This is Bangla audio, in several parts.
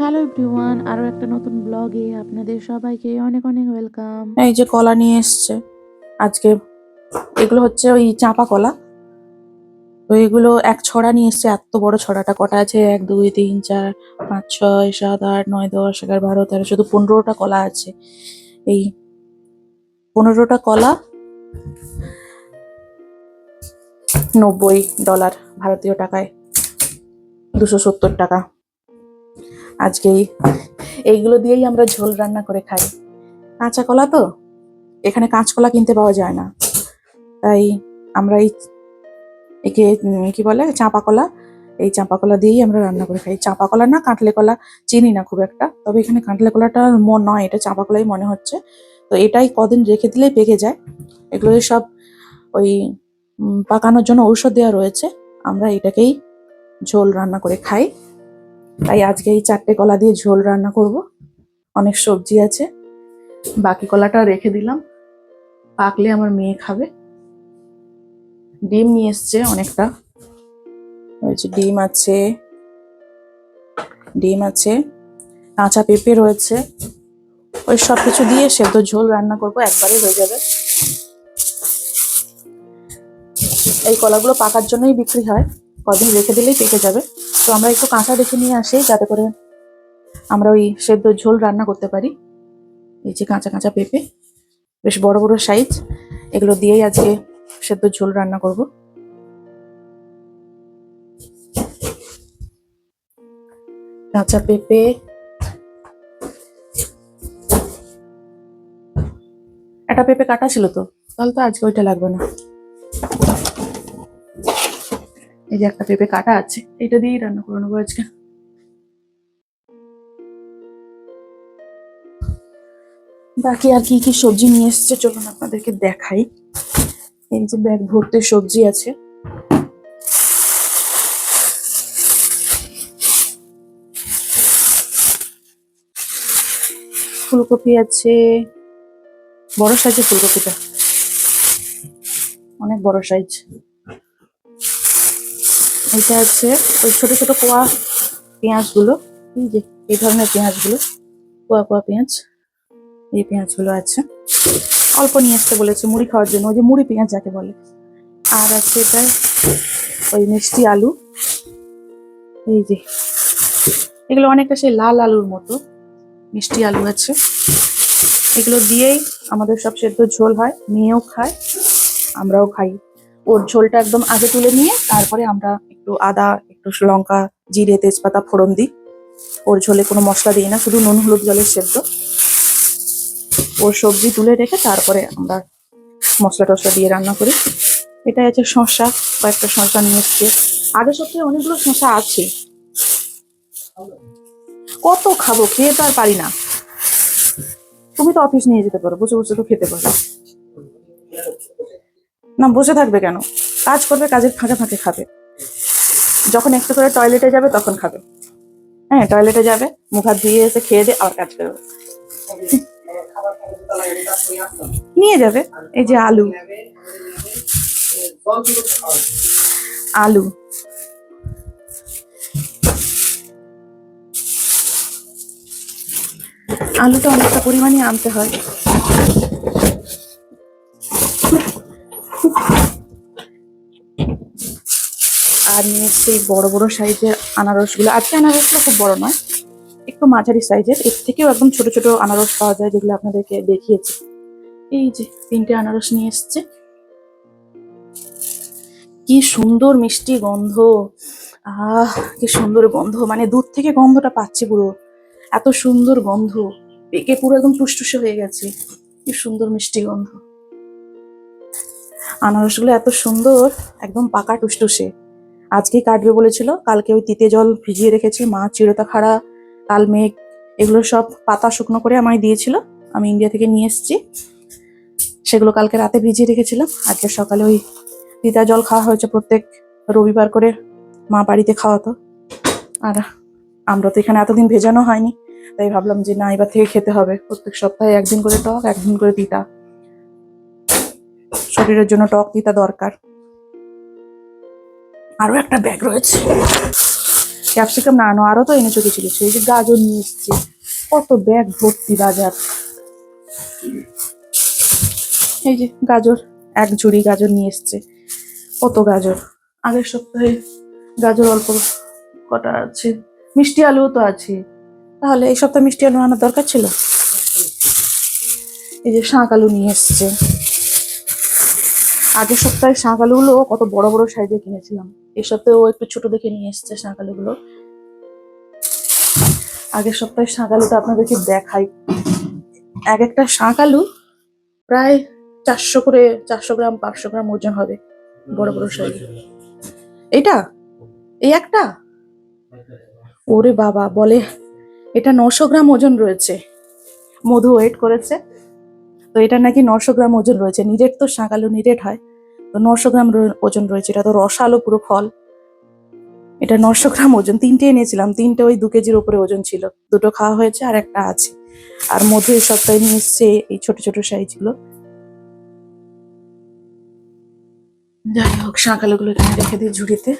হ্যালো এভরিওয়ান আরও একটা নতুন ব্লগে আপনাদের সবাইকে অনেক অনেক ওয়েলকাম এই যে কলা নিয়ে এসছে। আজকে এগুলো হচ্ছে ওই চাঁপা কলা। তো এগুলো এক ছড়া নিয়ে এসছে, এত বড় ছড়াটা। কটা আছে? এক, দুই, তিন, চার, পাঁচ, ছয়, সাত, আট, নয়, দশ, এগারো, বারো, তেরো শুধু পনেরোটা কলা আছে। এই পনেরোটা কলা নব্বই ডলার ভারতীয় টাকায়। দুশো সত্তর টাকা। আজকে এইগুলো দিয়েই আমরা ঝোল রান্না করে খাই। কাঁচা কলা তো, এখানে কাঁচকলা কিনতে পাওয়া যায় না। তাই আমরা এই একে কি বলে? চাঁপা কলা এই চাঁপা কলা দিয়েই আমরা রান্না করে খাই। চাঁপা কলা না কাঁঠালে কলা চিনি না খুব একটা। তবে এখানে কাঁঠালে কলাটা মন নয়, এটা চাঁপা কলাই মনে হচ্ছে। তো এটাই কদিন রেখে দিলেই পেকে যায়। এগুলো সব ওই পাকানোর জন্য ঔষধ দেওয়া রয়েছে। আমরা এটাকেই ঝোল রান্না করে খাই। তাই আজকে এই চারটে কলা দিয়ে ঝোল রান্না করব। অনেক সবজি আছে। বাকি কলাটা রেখে দিলাম। পাকলে আমার মেয়ে খাবে। ডিম নিয়ে এসছে অনেকটা। যে ডিম আছে। ডিম আছে। কাঁচা পেঁপে রয়েছে। ওই সব কিছু দিয়ে সেদ্ধ ঝোল রান্না করব একবারে হয়ে যাবে। এই কলাগুলো পাকার জন্যই বিক্রি হয়। কদিন রেখে দিলেই পেকে যাবে। তো আমরা একটু কাঁচা দেখে নিয়ে আসি, যাতে করে আমরা ওই সেদ্ধ ঝোল রান্না করতে পারি। এই যে কাঁচা কাঁচা পেঁপে, বেশ বড় বড় সাইজ এগুলো দিয়েই আজকে সেদ্ধ ঝোল রান্না করব। কাঁচা পেঁপে, একটা পেঁপে কাটা ছিল তো, তাহলে তো আজকে ওইটা লাগবে না। এই যে একটা পেঁপে কাটা আছে, এটা দিয়েই রান্না করে নেব আজকে। বাকি আর কি কি সবজি নিয়ে এসছে, চলুন আপনাদেরকে দেখাই। এই যে ব্যাগ ভর্তি সবজি আছে। ফুলকপি আছে, বড় সাইজের ফুলকপিটা। অনেক বড় সাইজ। এটা আছে ওই ছোট ছোট কোয়া পেঁয়াজগুলো। এই যে, এই ধরনের পেঁয়াজগুলো, কোয়া কোয়া পেঁয়াজ। এই পেঁয়াজগুলো আছে। অল্প নিয়ে আসতে বলেছে মুড়ি খাওয়ার জন্য, ওই যে মুড়ি পেঁয়াজ যাকে বলে। আর আছে এটা ওই মিষ্টি আলু। এই যে, এগুলো অনেকটা সেই লাল আলুর মতো মিষ্টি আলু আছে। এগুলো দিয়েই আমাদের সব সেদ্ধ ঝোল হয়, মেয়েও খায়, আমরাও খাই। ওর ঝোলটা একদম আগে তুলে নিয়ে তারপরে আমরা একটু আদা, একটু লঙ্কা, জিরে, তেজপাতা ফোড়ন দিই। ওর ঝোলে কোনো মশলা দিই না, শুধু নুন হলুদ জলের সেদ্ধ। ওর সবজি তুলে রেখে তারপরে আমরা মশলা টসলা দিয়ে রান্না করি। এটা আছে শসা, কয়েকটা শসা নিয়ে এসছে। আগের সপ্তাহে অনেকগুলো শসা আছে। কত খাব, খেয়ে তো আর পারি না। তুমি তো অফিস নিয়ে যেতে পারো, বসে বসে তো খেতে পারো। না, বসে থাকবে কেন? কাজ করবে, কাজের ফাঁকে ফাঁকে খাবে। যখন একটু করে টয়লেটে যাবে, তখন খাবে। হ্যাঁ টয়লেটে যাবে, মুখ হাত ধুয়ে এসে খেয়ে দিয়ে আবার কাজ করবে। নিয়ে যাবে, এই যে আলু। আলু। আলুটা অনেকটা পরিমাণে আনতে হয়। আর নিয়ে এসছে এই বড় বড় সাইজের আনারসগুলো। আজকে আনারসগুলো খুব বড় নয়, একটু মাঝারি সাইজের। এর থেকেও একদম ছোট ছোট আনারস পাওয়া যায়, যেগুলো আপনাদেরকে দেখিয়েছি। এই যে তিনটে আনারস নিয়ে এসছে। কি সুন্দর মিষ্টি গন্ধ। আহ, কি সুন্দর গন্ধ। মানে দূর থেকে গন্ধটা পাচ্ছি পুরো। এত সুন্দর গন্ধ। পেকে পুরো একদম টুসটুসে হয়ে গেছে। কি সুন্দর মিষ্টি গন্ধ। আনারসগুলো এত সুন্দর, একদম পাকা টুসটুসে। আজকেই কাটবে বলেছিল, কালকে ওই তিতে জল ভিজিয়ে রেখেছি, মা চিরতা খাড়া কালমেঘ এগুলো সব পাতা শুকনো করে আমায় দিয়েছিল, আমি ইন্ডিয়া থেকে নিয়ে এসেছি। সেগুলো কালকে রাতে ভিজিয়ে রেখেছিলাম, আজকে সকালে ওই তিতা জল খাওয়া হয়েছে প্রত্যেক রবিবার করে মা বাড়িতে খাওয়াতো। আর আমরা তো এখানে এতদিন ভেজানো হয়নি, তাই ভাবলাম যে না, এবার থেকে খেতে হবে। প্রত্যেক সপ্তাহে একদিন করে টক, একদিন করে তিতা। শরীরের জন্য টক, তিতা দরকার। আরও একটা ব্যাগ রয়েছে। ক্যাপসিকাম না আনো আরও তো এনেছো কিছু কিছু। এই যে গাজর নিয়ে এসছে। কত ব্যাগ ভর্তি বাজার। এই যে গাজর, এক ঝুড়ি গাজর নিয়ে এসছে। কত গাজর? আগের সপ্তাহে গাজর অল্প কটা আছে। মিষ্টি আলুও তো আছে। তাহলে এই সপ্তাহে মিষ্টি আলু আনার দরকার ছিল? এই যে শাঁক আলু নিয়ে এসছে। আগের সপ্তাহে শাঁক আলুগুলো কত বড় বড় সাইজে কিনেছিলাম। এই সপ্তাহে ও একটু ছোট দেখে নিয়ে এসছে শাঁক আলুগুলো আগের সপ্তাহে শাঁক আলুটা আপনাদেরকে দেখাই। এক একটা শাঁক আলু প্রায় চারশো করে, চারশো গ্রাম, পাঁচশো গ্রাম ওজন হবে বড় বড় সাইজ। এটা? এই একটা? ওরে বাবা, বলে এটা নশো গ্রাম ওজন রয়েছে। মধু ওয়েট করেছে। তো এটা নাকি নশো গ্রাম ওজন রয়েছে। নিরেট তো শাঁকালু নিরেট হয়। তো নশো গ্রাম ওজন রয়েছে, এটা তো রসালো পুরো ফল। এটা নশো গ্রাম ওজন, তিনটে এনেছিলাম, তিনটে ওই দু কেজির উপরে ওজন ছিল। দুটো খাওয়া হয়েছে আর একটা আছে। আর মধু এই সপ্তাহে নিয়ে এসছে এই ছোট ছোট সাইজগুলো। যাই হোক শাঁকালুগুলো এখানে রেখে দিই ঝুড়িতে।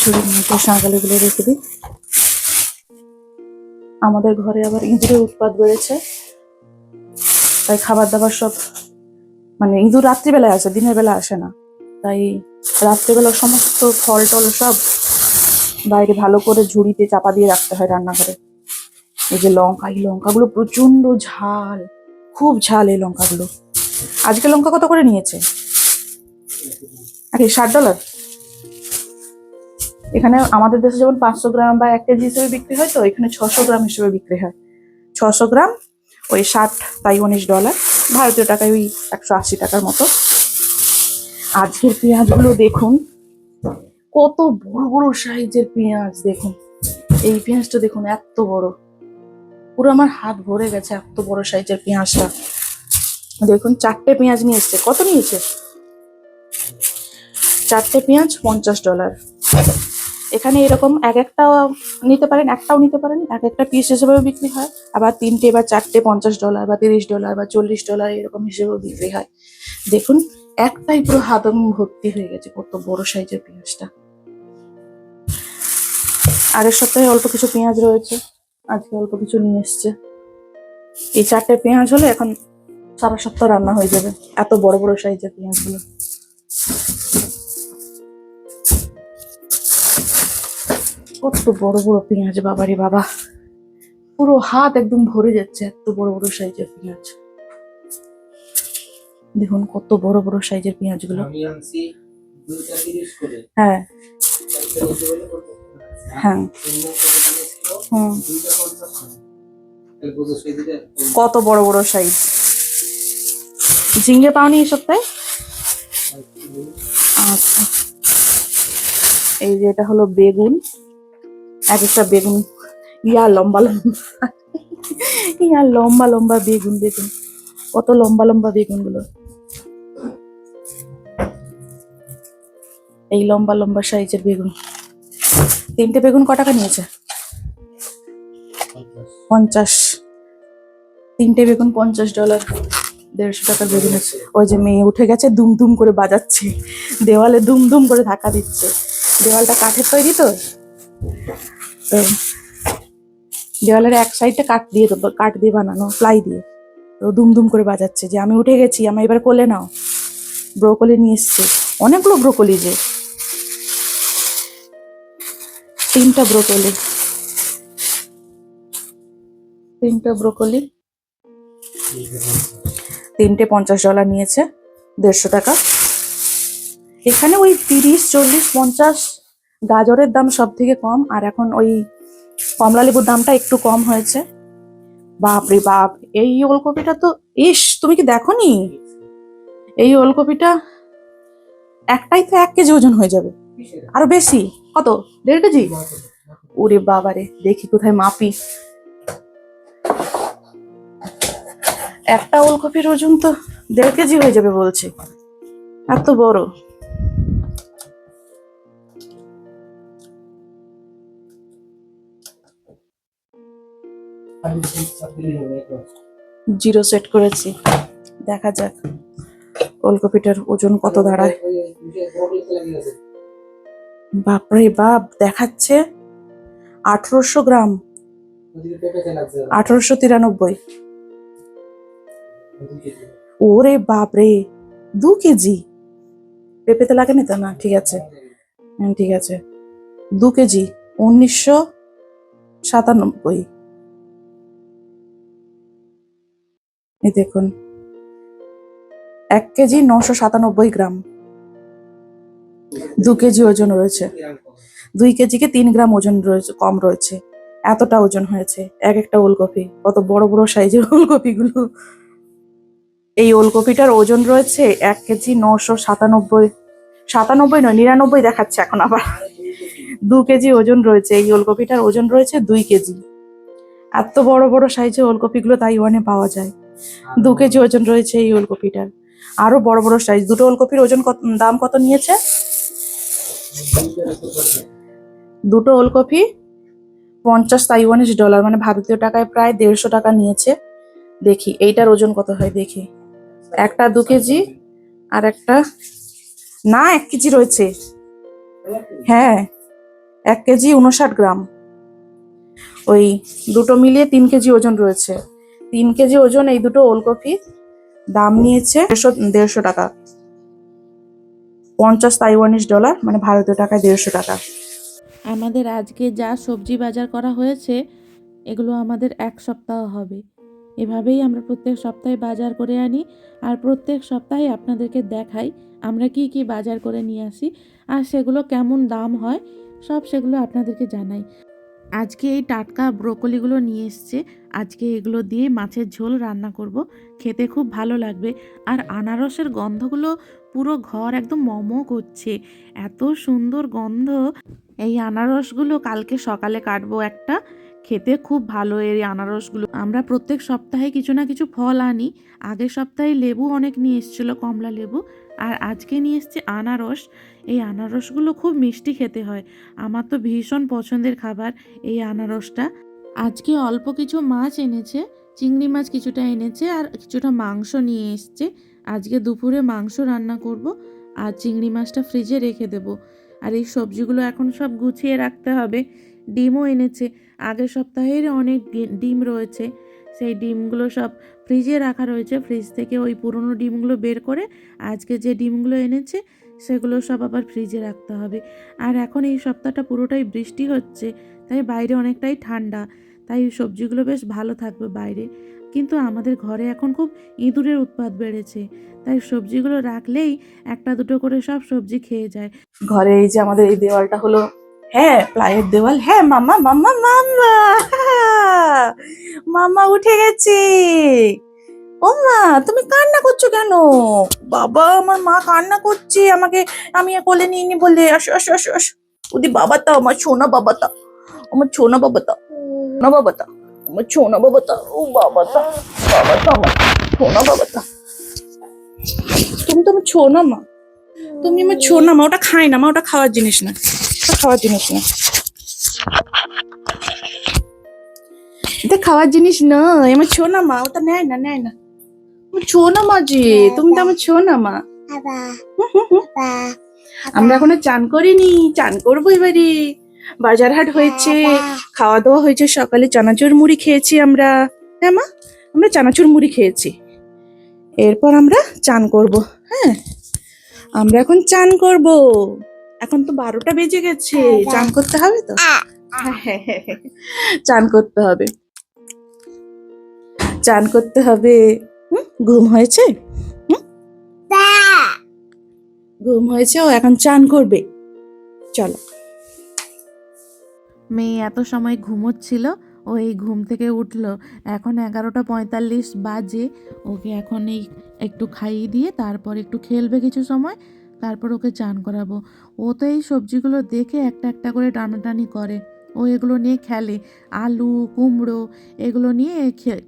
ঝুড়ির মধ্যে শাঁকালুগুলো রেখে দিই। আমাদের ঘরে আবার ইঁদুরের উৎপাত বেড়েছে। তাই খাবার দাবার সব মানে ইঁদুর রাত্রিবেলায় আসে, দিনের বেলা আসে না। তাই রাত্রিবেলা সমস্ত ফল টল সব বাইরে ভালো করে ঝুড়িতে চাপা দিয়ে রাখতে হয় রান্নাঘরে। এই যে লঙ্কা, এই লঙ্কাগুলো প্রচণ্ড ঝাল, খুব ঝাল এই লঙ্কাগুলো। আজকে লঙ্কা কত করে নিয়েছে? আরে, ষাট ডলার? এখানে আমাদের দেশে যেমন পাঁচশো গ্রাম বা এক কেজি হিসেবে বিক্রি হয়, তো এখানে ছশো গ্রাম হিসেবে বিক্রি হয়। ছশো গ্রাম ওই ষাট তাই উনিশ ডলার, ভারতীয় টাকায় ওই একশো আশি টাকার মতো। আজকের পেঁয়াজগুলো দেখুন, কত বড় বড় সাইজের পেঁয়াজ দেখুন। এই পেঁয়াজটা দেখুন, এত বড়। পুরো আমার হাত ভরে গেছে এত বড় সাইজের পেঁয়াজটা। দেখুন, চারটে পেঁয়াজ নিয়ে এসছে। কত নিয়েছে? চারটে পেঁয়াজ পঞ্চাশ ডলার। এখানে এরকম এক একটা নিতে পারেন, একটাও নিতে পারেন। এক একটা পিস হিসেবেও বিক্রি হয়। আবার তিনটে বা চারটে পঞ্চাশ ডলার বা তিরিশ ডলার বা চল্লিশ ডলার এরকম হিসেবেও বিক্রি হয়। দেখুন, একটাই পুরো হাতম ভর্তি হয়ে গেছে কত বড় সাইজের পেঁয়াজটা। আগের সপ্তাহে অল্প কিছু পেঁয়াজ রয়েছে, আজকে অল্প কিছু নিয়ে এসছে। এই চারটে পেঁয়াজ হলে এখন সারা সপ্তাহ রান্না হয়ে যাবে, এত বড় বড় সাইজের পেঁয়াজগুলো। কত বড় বড় পেঁয়াজ বাবারে বাবা। পুরো হাত একদম ভরে যাচ্ছে এত বড় বড় সাইজের পেঁয়াজ। দেখুন কত বড় বড় সাইজের তিরিশ করে। হ্যাঁ। হ্যাঁ। কত বড় বড় সাইজ। ঝিঙ্গে পাওনি এই সপ্তাহে আচ্ছা। এই যে এটা হলো বেগুন। এক একটা বেগুন। ইয়া লম্বা লম্বা। ইয়া লম্বা লম্বা বেগুন বেগুন। কত লম্বা লম্বা বেগুনগুলো এই লম্বা লম্বা সাইজের বেগুন। তিনটে বেগুন ক টাকা নিয়েছে? পঞ্চাশ। তিনটে বেগুন পঞ্চাশ ডলার। দেড়শো টাকার বেগুন আছে। ওই যে মেয়ে উঠে গেছে দুম দুম করে বাজাচ্ছে। দেওয়ালে দুম দুম করে ধাক্কা দিচ্ছে। দেওয়ালটা কাঠের তৈরি তো? দেওয়ালের এক সাইডটা কাঠ দিয়ে দেবো কাঠ দিয়ে বানানো প্লাই দিয়ে। তো দুম দুম করে বাজাচ্ছে যে, আমি উঠে গেছি আমার এবার কোলে নাও। ব্রোকলি নিয়ে এসছে। অনেকগুলো ব্রোকলি যে। তিনটা ব্রোকলি। তিনটা ব্রোকলি। তিনটে পঞ্চাশ ডলার নিয়েছে, দেড়শো টাকা। এখানে ওই তিরিশ, চল্লিশ, পঞ্চাশ গাজরের দাম সব থেকে কম, আর এখন ওই কমলা লেবুর দামটা একটু কম হয়েছে। বাপ রে বাপ, এই ওলকপিটা তো, ইস, তুমি কি দেখো নি এই ওলকপিটা একটাই তো এক কেজি ওজন হয়ে যাবে। আরও বেশি, কত? দেড় কেজি? ওরে বাবারে, দেখি কোথায় মাপি। একটা ওলকপির ওজন তো দেড় কেজি হয়ে যাবে বলছে। এত বড়। জিরো সেট করেছি। দেখা যাক ওলকপিটার ওজন কত দাঁড়ায়। বাপরে বাপ দেখাচ্ছে। আঠারোশো গ্রাম। আঠারোশো তিরানব্বই। ওরে বাপরে দু কেজি। পেঁপেতে লাগেনি তো? না ঠিক আছে। হ্যাঁ, ঠিক আছে। দু কেজি উনিশশো সাতানব্বই। এই দেখুন। এক কেজি নশো সাতানব্বই গ্রাম। দু কেজি ওজন রয়েছে। দুই কেজিকে তিন গ্রাম ওজন রয়েছে, কম রয়েছে। এতটা ওজন হয়েছে। এক একটা ওলকপি। কত বড় বড় সাইজের ওলকপিগুলো। এই ওলকপিটার ওজন রয়েছে এক কেজি নশো সাতানব্বই। সাতানব্বই নয়, নিরানব্বই দেখাচ্ছে এখন আবার। দু কেজি ওজন রয়েছে। এই ওলকপিটার ওজন রয়েছে দুই কেজি। এত বড় বড় সাইজের ওলকপিগুলো তাইওয়ানে পাওয়া যায়। দু কেজি ওজন রয়েছে এই ওলকপিটার। আরও বড় বড় সাইজ দুটো ওলকপির ওজন কত দাম কত নিয়েছে। দুটো ওলকপি পঞ্চাশ তাইওয়ানিজ ডলার মানে ভারতীয় টাকায় প্রায় দেড়শো টাকা নিয়েছে। দেখি, এইটার ওজন কত হয় দেখি। একটা দু কেজি আর একটা না, এক কেজি রয়েছে। হ্যাঁ এক কেজি উনষাট গ্রাম। ওই দুটো মিলিয়ে তিন কেজি ওজন রয়েছে। তিন কেজি ওজন এই দুটো ওলকপি দাম নিয়েছে দেড়শো দেড়শো টাকা। পঞ্চাশ তাইওয়ানিজ ডলার মানে ভারতীয় টাকায় দেড়শো টাকা। আমাদের আজকে যা সবজি বাজার করা হয়েছে, এগুলো আমাদের এক সপ্তাহ হবে। এভাবেই আমরা প্রত্যেক সপ্তাহে বাজার করে আনি, আর প্রত্যেক সপ্তাহে আপনাদেরকে দেখাই আমরা কি কি বাজার করে নিয়ে আসি, আর সেগুলো কেমন দাম হয়, সব সেগুলো আপনাদেরকে জানাই। আজকে এই টাটকা ব্রোকলিগুলো নিয়ে এসছে আজকে এগুলো দিয়ে মাছের ঝোল রান্না করব। খেতে খুব ভালো লাগবে। আর আনারসের গন্ধগুলো পুরো ঘর একদম মমো করছে। এত সুন্দর গন্ধ। এই আনারসগুলো কালকে সকালে কাটবো একটা। খেতে খুব ভালো এই আনারসগুলো। আমরা প্রত্যেক সপ্তাহে কিছু না কিছু ফল আনি। আগের সপ্তাহে লেবু অনেক নিয়ে এসেছিল, কমলা লেবু। আর আজকে নিয়ে এসছে আনারস। এই আনারসগুলো খুব মিষ্টি খেতে হয়। আমার তো ভীষণ পছন্দের খাবার এই আনারসটা। আজকে অল্প কিছু মাছ এনেছে, চিংড়ি মাছ কিছুটা এনেছে আর কিছুটা মাংস নিয়ে এসছে। আজকে দুপুরে মাংস রান্না করব আর চিংড়ি মাছটা ফ্রিজে রেখে দেবো। আর এই সবজিগুলো এখন সব গুছিয়ে রাখতে হবে। ডিমও এনেছে। আগের সপ্তাহের অনেক ডিম রয়েছে। সেই ডিমগুলো সব ফ্রিজে রাখা রয়েছে। ফ্রিজ থেকে ওই পুরনো ডিমগুলো বের করে আজকে যে ডিমগুলো এনেছে, সেগুলো সব আবার ফ্রিজে রাখতে হবে। আর এখন এই সপ্তাহটা পুরোটাই বৃষ্টি হচ্ছে, তাই বাইরে অনেকটাই ঠান্ডা। তাই সবজিগুলো বেশ ভালো থাকবে বাইরে। কিন্তু আমাদের ঘরে এখন খুব ইঁদুরের উৎপাত বেড়েছে। তাই সবজিগুলো রাখলেই একটা দুটো করে সব সবজি খেয়ে যায়। ঘরে এই যে আমাদের এই দেওয়ালটা হলো হ্যাঁ প্লাইয়ের দেওয়াল হ্যাঁ মামা মামা মামা মামা উঠে গেছে। ও মা, তুমি কান্না করছ কেন? বাবা, আমার মা কান্না করছে, আমাকে আমি কোলে নিয়ে নি বলে। আসো আসো আসো আসো। ওদি বাবা তা আমার ছোনা বাবা তা আমার ছোনা বাবা তা না আমার ছোনা বাবা ও বাবা তা বাবা তা আমার ছোনা বাবা তুমি তো আমার ছোনা মা। তুমি আমার ছো না মা ওটা খাই না মা ওটা খাওয়ার জিনিস না। ওটা খাওয়ার জিনিস না। এটা খাওয়ার জিনিস না আমার ছো না মা ওটা নেয় না নেয় না। আমার ছো না মা জি তুমি তো আমার ছো না মা। আমরা এখনও চান করিনি চান করব এবারে। বাজার হাট হয়েছে খাওয়া দাওয়া হয়েছে সকালে চানাচুর মুড়ি খেয়েছি আমরা। হ্যাঁ মা? আমরা চানাচুর মুড়ি খেয়েছি। এরপর আমরা চান করব হ্যাঁ। আমরা এখন চান করব। এখন তো বারোটা বেজে গেছে চান করতে হবে তো? চান করতে হবে। চান করতে হবে। হুম? ঘুম হয়েছে? হুম? ঘুম হয়েছে ও এখন চান করবে। চলো। মেয়ে এত সময় ঘুমোচ্ছিল, ও এই ঘুম থেকে উঠল। এখন এগারোটা পঁয়তাল্লিশ বাজে। ওকে এখন এই একটু খাইয়ে দিয়ে তারপর একটু খেলবে কিছু সময়, তারপর ওকে চান করাবো। ও তো এই সবজিগুলো দেখে একটা একটা করে টানাটানি করে। ও এগুলো নিয়ে খেলে। আলু, কুমড়ো এগুলো নিয়ে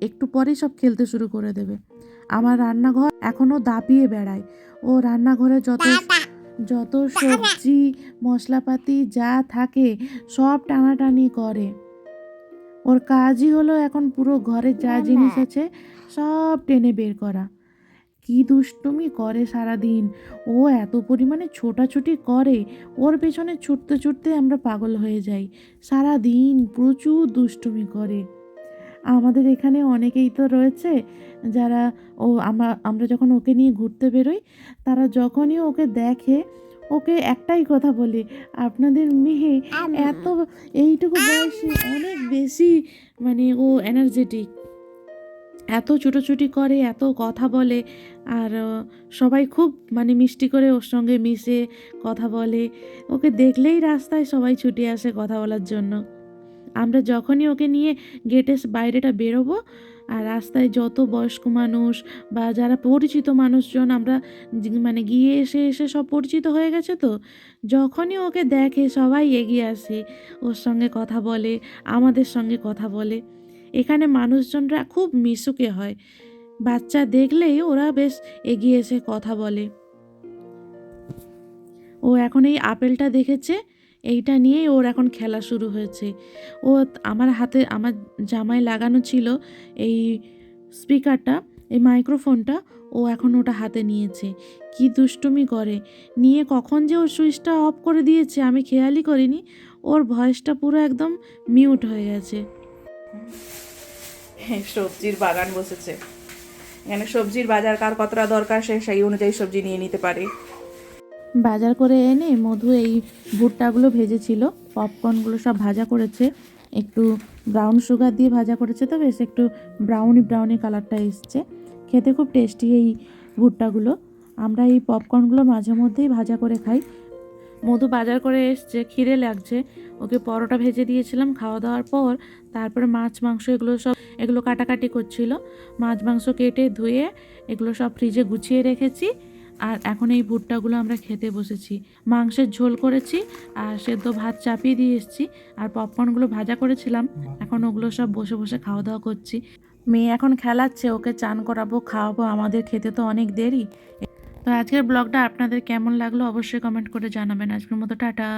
একটু পরেই সব খেলতে শুরু করে দেবে। আমার রান্নাঘর এখনও দাপিয়ে বেড়ায়। ও রান্নাঘরে যত যত সবজি মশলাপাতি যা থাকে সব টানাটানি করে। ওর কাজই হলো এখন পুরো ঘরে যা জিনিস আছে সব টেনে বের করা। কি দুষ্টুমি করে সারাদিন। ও এত পরিমাণে ছোটাছুটি করে ওর পেছনে ছুটতে ছুটতে আমরা পাগল হয়ে যাই। সারা দিন প্রচুর দুষ্টুমি করে। আমাদের এখানে অনেকেই তো রয়েছে যারা ও আমরা আমরা যখন ওকে নিয়ে ঘুরতে বেরোই তারা যখনই ওকে দেখে ওকে একটাই কথা বলি আপনাদের মেয়ে এত এইটুকু বয়সে অনেক বেশি মানে ও এনার্জেটিক এত ছুটোছুটি করে এত কথা বলে আর সবাই খুব মানে মিষ্টি করে ওর সঙ্গে মিশে কথা বলে। ওকে দেখলেই রাস্তায় সবাই ছুটে আসে কথা বলার জন্য। আমরা যখনই ওকে নিয়ে গেটের বাইরেটা বেরোবো, আর রাস্তায় যত বয়স্ক মানুষ বা যারা পরিচিত মানুষজন আমরা মানে গিয়ে এসে এসে সব পরিচিত হয়ে গেছে তো, যখনই ওকে দেখে সবাই এগিয়ে আসে, ওর সঙ্গে কথা বলে, আমাদের সঙ্গে কথা বলে। এখানে মানুষজনরা খুব মিশুকে হয়। বাচ্চা দেখলেই ওরা বেশ এগিয়ে এসে কথা বলে। ও এখন এই আপেলটা দেখেছে এইটা নিয়েই ওর এখন খেলা শুরু হয়েছে। ও আমার হাতে আমার জামায় লাগানো ছিল এই স্পিকারটা এই মাইক্রোফোনটা ও এখন ওটা হাতে নিয়েছে। কি দুষ্টুমি করে। নিয়ে কখন যে ওর সুইচটা অফ করে দিয়েছে আমি খেয়ালই করিনি। ওর ভয়েসটা পুরো একদম মিউট হয়ে গেছে। হ্যাঁ, সবজির বাগান বসেছে। এখানে সবজির বাজার কার কতটা দরকার সে সেই অনুযায়ী সবজি নিয়ে নিতে পারে। বাজার করে এনে মধু এই ভুট্টাগুলো ভেজেছিল পপকর্নগুলো সব ভাজা করেছে, একটু ব্রাউন সুগার দিয়ে ভাজা করেছে তো বেশ একটু ব্রাউনি ব্রাউনি কালারটা এসছে। খেতে খুব টেস্টি এই ভুট্টাগুলো। আমরা এই পপকর্নগুলো মাঝে মধ্যেই ভাজা করে খাই। মধু বাজার করে এসছে খিদে লাগছে, ওকে পরোটা ভেজে দিয়েছিলাম, খাওয়া দাওয়ার পর তারপরে মাছ, মাংস এগুলো সব, এগুলো কাটাকাটি করছিল। মাছ, মাংস কেটে ধুয়ে এগুলো সব ফ্রিজে গুছিয়ে রেখেছি। আর এখন এই ভুট্টাগুলো আমরা খেতে বসেছি। মাংসের ঝোল করেছি, আর সেদ্ধ ভাত চাপিয়ে দিয়ে এসেছি, আর পপকর্নগুলো ভাজা করেছিলাম। এখন ওগুলো সব বসে বসে খাওয়া দাওয়া করছি। মেয়ে এখন খেলাচ্ছে, ওকে চান করাবো, খাওয়াবো, আমাদের খেতে তো অনেক দেরি। তো আজকের ব্লগটা আপনাদের কেমন লাগল অবশ্যই কমেন্ট করে জানাবেন। আজকের মতো টাটা।